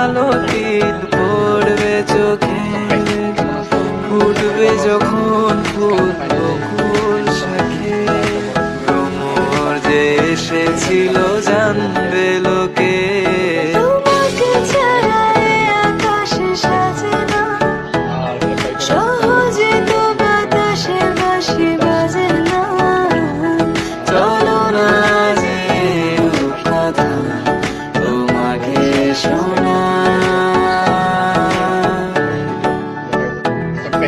আলোকিত পড়বে চোখে ফুটবে যখন ফুল শাখে। ভ্রমর যে এসেছিল জানবে ল